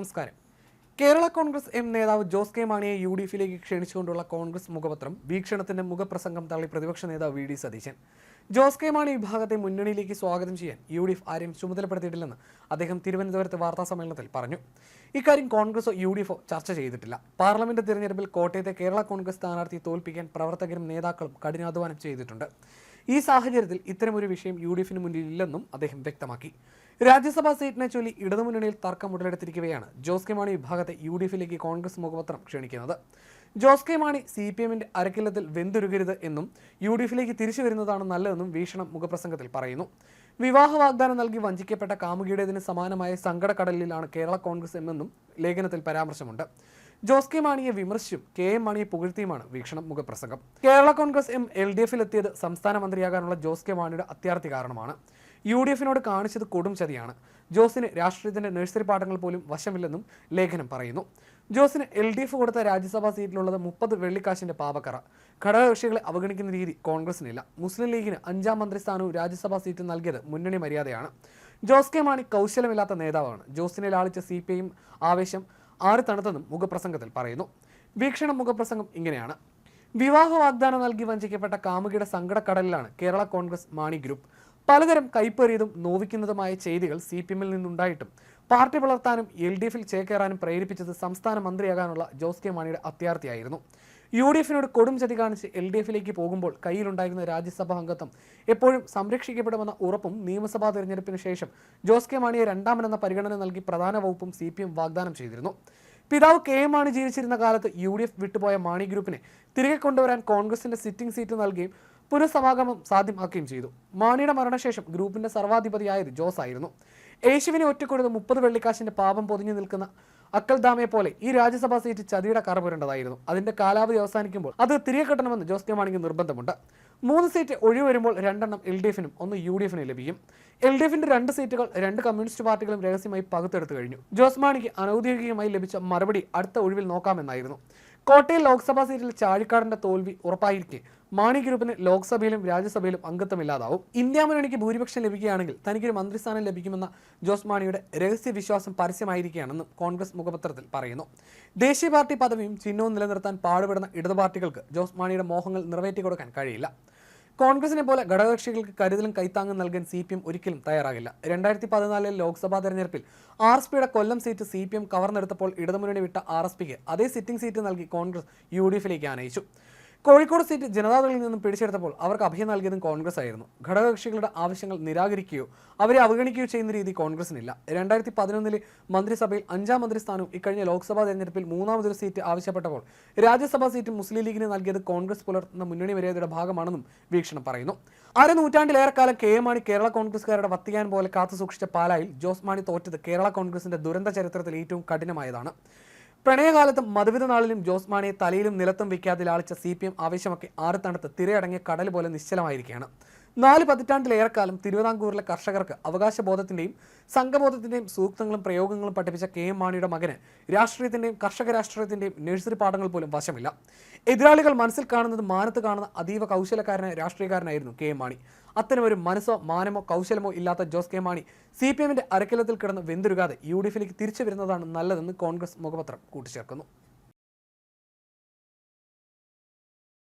നമസ്കാരം. കേരള കോൺഗ്രസ് എം നേതാവ് ജോസ് കെ മാണിയെ യു ഡി എഫിലേക്ക് ക്ഷണിച്ചുകൊണ്ടുള്ള കോൺഗ്രസ് മുഖപത്രം വീക്ഷണത്തിന്റെ മുഖപ്രസംഗം തള്ളി പ്രതിപക്ഷ നേതാവ് V D Satheesan. Jose K Mani വിഭാഗത്തെ മുന്നണിയിലേക്ക് സ്വാഗതം ചെയ്യാൻ യു ഡി എഫ് ആരെയും ചുമതലപ്പെടുത്തിയിട്ടില്ലെന്ന് അദ്ദേഹം തിരുവനന്തപുരത്ത് വാർത്താ സമ്മേളനത്തിൽ പറഞ്ഞു. ഇക്കാര്യം കോൺഗ്രസോ യു ഡി എഫോ ചർച്ച ചെയ്തിട്ടില്ല. പാർലമെന്റ് തിരഞ്ഞെടുപ്പിൽ കോട്ടയത്തെ കേരള കോൺഗ്രസ് സ്ഥാനാർത്ഥിയെ തോൽപ്പിക്കാൻ പ്രവർത്തകരും നേതാക്കളും കഠിനാധ്വാനം ചെയ്തിട്ടുണ്ട്. ഈ സാഹചര്യത്തിൽ ഇത്തരമൊരു വിഷയം യു ഡി എഫിന് മുന്നിലില്ലെന്നും അദ്ദേഹം വ്യക്തമാക്കി. രാജ്യസഭാ സീറ്റിനെ ചൊല്ലി ഇടതുമുന്നണിയിൽ തർക്കം ഉടലെടുത്തിരിക്കുകയാണ് ജോസ് കെ മാണി വിഭാഗത്തെ യു ഡി എഫിലേക്ക് കോൺഗ്രസ് മുഖപത്രം ക്ഷണിക്കുന്നത്. Jose K Mani C P എമ്മിന്റെ അരക്കില്ലത്തിൽ വെന്തുരുകരുത് എന്നും യു ഡി എഫിലേക്ക് തിരിച്ചു വരുന്നതാണ് നല്ലതെന്നും വീക്ഷണം മുഖപ്രസംഗത്തിൽ പറയുന്നു. വിവാഹ വാഗ്ദാനം നൽകി വഞ്ചിക്കപ്പെട്ട കാമുകിയുടേതിന് സമാനമായ സങ്കടക്കടലിലാണ് കേരള കോൺഗ്രസ് എന്നും ലേഖനത്തിൽ പരാമർശമുണ്ട്. ജോസ് കെ മാണിയെ വിമർശിച്ചും കെ എം മാണിയെ പുകഴ്ത്തിയുമാണ് വീക്ഷണം മുഖപ്രസംഗം. Kerala Congress M L D എഫിലെത്തിയത് സംസ്ഥാന മന്ത്രിയാകാനുള്ള ജോസ് കെ മാണിയുടെ അത്യാർത്ഥി കാരണമാണ് യു ഡി എഫിനോട് കാണിച്ചത് കൊടും ചതിയാണ്. ജോസിന് രാഷ്ട്രീയത്തിന്റെ നഴ്സറി പാഠങ്ങൾ പോലും വശമില്ലെന്നും ലേഖനം പറയുന്നു. ജോസിന് എൽ ഡി എഫ് കൊടുത്ത രാജ്യസഭാ സീറ്റിലുള്ളത് മുപ്പത് വെള്ളിക്കാശിന്റെ പാപക്കറ ഘടകകക്ഷികളെ അവഗണിക്കുന്ന രീതി കോൺഗ്രസിനില്ല. മുസ്ലിം ലീഗിന് അഞ്ചാം മന്ത്രിസ്ഥാനവും രാജ്യസഭാ സീറ്റും നൽകിയത് മുന്നണി മര്യാദയാണ്. ജോസ് കെ മാണി കൗശലമില്ലാത്ത നേതാവാണ്. ജോസിനെ ലാളിച്ച സി പി ഐ ആവേശം ആറ് തണുത്തെന്നും മുഖപ്രസംഗത്തിൽ പറയുന്നു. വീക്ഷണം മുഖപ്രസംഗം ഇങ്ങനെയാണ്. വിവാഹ വാഗ്ദാനം നൽകി വഞ്ചിക്കപ്പെട്ട കാമുകിയുടെ സങ്കടക്കടലിലാണ് കേരള കോൺഗ്രസ് മാണി ഗ്രൂപ്പ്. പലതരം കൈപ്പേറിയതും നോവിക്കുന്നതുമായ ചെയ്തികൾ സി പി എമ്മിൽ നിന്നുണ്ടായിട്ടും പാർട്ടി വളർത്താനും എൽ ഡി എഫിൽ ചേക്കേറാനും പ്രേരിപ്പിച്ചത് സംസ്ഥാന മന്ത്രിയാകാനുള്ള ജോസ് കെ മാണിയുടെ അത്യാർത്ഥിയായിരുന്നു. യു ഡി എഫിനോട് കൊടും ചതി കാണിച്ച് എൽ ഡി എഫിലേക്ക് പോകുമ്പോൾ കയ്യിലുണ്ടായിരുന്ന രാജ്യസഭാ അംഗത്വം എപ്പോഴും സംരക്ഷിക്കപ്പെടുമെന്ന ഉറപ്പും നിയമസഭാ തെരഞ്ഞെടുപ്പിന് ശേഷം ജോസ് കെ മാണിയെ രണ്ടാമനെന്ന പരിഗണന നൽകി പ്രധാന വകുപ്പും സി പി എം വാഗ്ദാനം ചെയ്തിരുന്നു. പിതാവ് കെ എം മാണി ജീവിച്ചിരുന്ന കാലത്ത് യു ഡി എഫ് വിട്ടുപോയ മാണി ഗ്രൂപ്പിനെ തിരികെ കൊണ്ടുവരാൻ കോൺഗ്രസിന്റെ സിറ്റിംഗ് സീറ്റ് നൽകുകയും പുനഃസമാഗമം സാധ്യമാക്കുകയും ചെയ്തു. മാണിയുടെ മരണശേഷം ഗ്രൂപ്പിന്റെ സർവാധിപതിയായത് ജോസ് ആയിരുന്നു. യേശുവിനെ ഒറ്റക്കൊടുത്ത് മുപ്പത് വെള്ളിക്കാശിന്റെ പാപം പൊതിഞ്ഞു നിൽക്കുന്ന അക്കൽദാമയെ പോലെ ഈ രാജ്യസഭാ സീറ്റ് ചതിയുടെ കറ പുരണ്ടതായിരുന്നു. അതിന്റെ കാലാവധി അവസാനിക്കുമ്പോൾ അത് തിരികെ കിട്ടണമെന്ന് ജോസ് കെ മാണിക്ക് നിർബന്ധമുണ്ട്. മൂന്ന് സീറ്റ് ഒഴിവ് വരുമ്പോൾ രണ്ടെണ്ണം എൽ ഡി എഫിനും ഒന്ന് യു ഡി എഫിനും ലഭിക്കും. എൽ ഡി എഫിന്റെ രണ്ട് സീറ്റുകൾ രണ്ട് കമ്മ്യൂണിസ്റ്റ് പാർട്ടികളും രഹസ്യമായി പകുത്തെടുത്തു കഴിഞ്ഞു. ജോസ് മാണിക്ക് അനൗദ്യോഗികമായി ലഭിച്ച മറുപടി അടുത്ത ഒഴിവിൽ നോക്കാമെന്നായിരുന്നു. കോട്ടയം ലോക്സഭാ സീറ്റിൽ ചാഴിക്കാടിന്റെ തോൽവി ഉറപ്പായിരിക്കെ. മാണി ഗ്രൂപ്പിന് ലോക്സഭയിലും രാജ്യസഭയിലും അംഗത്വം ഇല്ലാതാവും ഇന്ത്യ മുന്നണിക്ക് ഭൂരിപക്ഷം ലഭിക്കുകയാണെങ്കിൽ തനിക്കൊരു മന്ത്രിസ്ഥാനം ലഭിക്കുമെന്ന ജോസ് മാണിയുടെ രഹസ്യ വിശ്വാസം പരസ്യമായിരിക്കുകയാണെന്നും കോൺഗ്രസ് മുഖപത്രത്തിൽ പറയുന്നു. ദേശീയ പാർട്ടി പദവിയും ചിഹ്നവും നിലനിർത്താൻ പാടുപെടുന്ന ഇടതുപാർട്ടികൾക്ക് ജോസ് മാണിയുടെ മോഹങ്ങൾ നിറവേറ്റി കൊടുക്കാൻ കഴിയില്ല. കോൺഗ്രസിനെ പോലെ ഘടകകക്ഷികൾക്ക് കരുതലും കൈത്താങ്ങും നൽകാൻ സി പി എം ഒരിക്കലും തയ്യാറാകില്ല. രണ്ടായിരത്തി പതിനാലിലെ ലോക്സഭാ തെരഞ്ഞെടുപ്പിൽ ആർ എസ് പിയുടെ Kollam seat C P M കവർന്നെടുത്തപ്പോൾ ഇടതുമുന്നണി വിട്ട ആർ എസ് പിക്ക് അതേ സിറ്റിംഗ് സീറ്റ് നൽകി കോൺഗ്രസ് യു ഡി എഫിലേക്ക് ആനയിച്ചു. കോഴിക്കോട് സീറ്റ് ജനതാദളിൽ നിന്നും പിടിച്ചെടുത്തപ്പോൾ അവർക്ക് അഭയം നൽകിയതും കോൺഗ്രസ് ആയിരുന്നു. ഘടകകക്ഷികളുടെ ആവശ്യങ്ങൾ നിരാകരിക്കുകയോ അവരെ അവഗണിക്കുകയോ ചെയ്യുന്ന രീതി കോൺഗ്രസിനില്ല. രണ്ടായിരത്തി പതിനൊന്നിലെ മന്ത്രിസഭയിൽ അഞ്ചാം മന്ത്രി സ്ഥാനവും ഇക്കഴിഞ്ഞ ലോക്സഭാ തെരഞ്ഞെടുപ്പിൽ മൂന്നാമതൊരു സീറ്റ് ആവശ്യപ്പെട്ടപ്പോൾ രാജ്യസഭാ സീറ്റ് മുസ്ലിം ലീഗിന് നൽകിയത് കോൺഗ്രസ് പുലർത്തുന്ന മുന്നണി മര്യാദയുടെ ഭാഗമാണെന്നും വീക്ഷണം പറയുന്നു. അര നൂറ്റാണ്ടിലേറെക്കാലം കെ എം മാണി കേരള കോൺഗ്രസ്സുകാരുടെ വത്തിക്കാൻ പോലെ കാത്തു സൂക്ഷിച്ച പാലായിൽ ജോസ് മാണി തോറ്റത് കേരള കോൺഗ്രസിന്റെ ദുരന്ത ചരിത്രത്തിൽ ഏറ്റവും കഠിനമായതാണ്. പ്രണയകാലത്തും മധുവിധ നാളിലും ജോസ് മാണിയെ തലയിലും നിലത്തും വെക്കാതെ ലാളിച്ച സി പി എം ആവേശമൊക്കെ ആറ് തണുത്ത് തിരയടങ്ങിയ കടൽ പോലെ നിശ്ചലമായിരിക്കുകയാണ്. നാല് പതിറ്റാണ്ടിലേറെക്കാലം തിരുവിതാംകൂറിലെ കർഷകർക്ക് അവകാശബോധത്തിന്റെയും സംഘബോധത്തിന്റെയും സൂക്തങ്ങളും പ്രയോഗങ്ങളും പഠിപ്പിച്ച കെ എം മാണിയുടെ മകന് രാഷ്ട്രീയത്തിന്റെയും കർഷക രാഷ്ട്രീയത്തിന്റെയും നഴ്സറി പാഠങ്ങൾ പോലും വശമില്ല. എതിരാളികൾ മനസ്സിൽ കാണുന്നത് മാനത്ത് കാണുന്ന അതീവ കൗശലക്കാരനായ രാഷ്ട്രീയക്കാരനായിരുന്നു കെ എം മാണി. അത്തരമൊരു മനസ്സോ മാനമോ കൗശലമോ ഇല്ലാത്ത Jose K Mani C P എമ്മിന്റെ അരക്കിലത്തിൽ കിടന്ന് വെന്തുരുകാതെ യു ഡി എഫിലേക്ക് തിരിച്ചു വരുന്നതാണ് നല്ലതെന്ന് കോൺഗ്രസ് മുഖപത്രം കൂട്ടിച്ചേർക്കുന്നു.